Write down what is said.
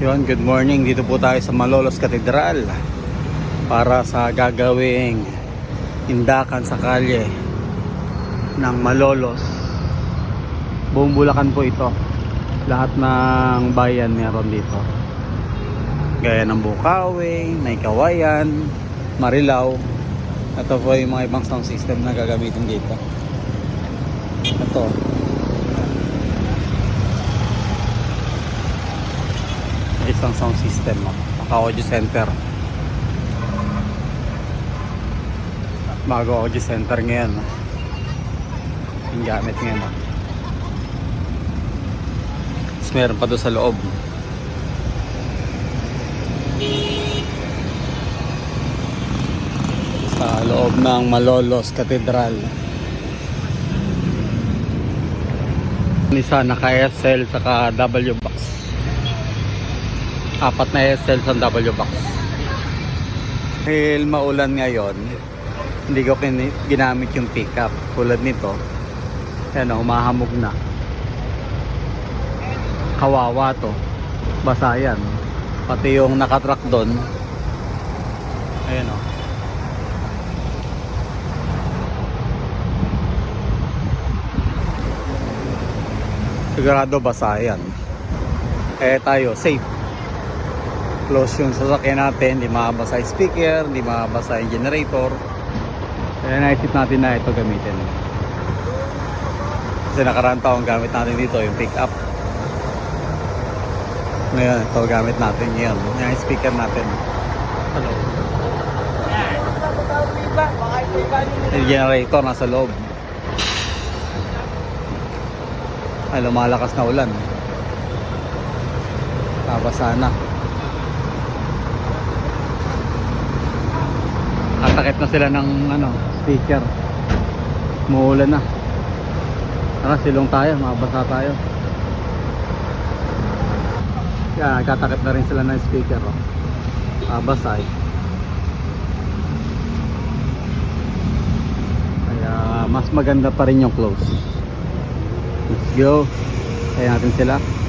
Yun, good morning. Dito po tayo sa Malolos Cathedral para sa gagawing indakan sa kalye ng Malolos. Buong Bulacan po ito. Lahat ng bayan meron dito. Gaya ng Bukawi, may Kawayan, Marilao. Ito po yung mga ibang sound system na gagamitin dito. Ito. Isang sound system mo. Naka-audio center. Bago audio center ngayon. ah. Yung gamit ngayon. ah. Tapos meron pa doon sa loob. Sa loob ng Malolos Cathedral. Isa naka-SL saka W box apat na SL sa W box. Dahil maulan ngayon, hindi ko ginamit yung pickup. Tulad nito, yan o, humahamog na. Kawawa to. Basa yan. Pati yung nakatrack doon. Ayan o. Sigurado basa yan. Eh tayo, safe close yung sasakyan natin, hindi makabasa yung speaker, hindi makabasa yung generator. Kaya naisip natin na ito gamitin. Kasi nakaraan taong gamit natin dito yung pick up. Ngayon, ito gamit natin ngayon. Yung speaker natin. Hello. Yung generator nasa loob. Ay, lumalakas na ulan. Nabasa na. Atakit na sila ng ano, speaker. Muulan na. Tara, silong tayo, mabasa tayo. Kaya katakit na rin sila ng speaker. Oh. Mabasa eh. Kaya mas maganda pa rin yung close. Let's go. Kaya natin sila.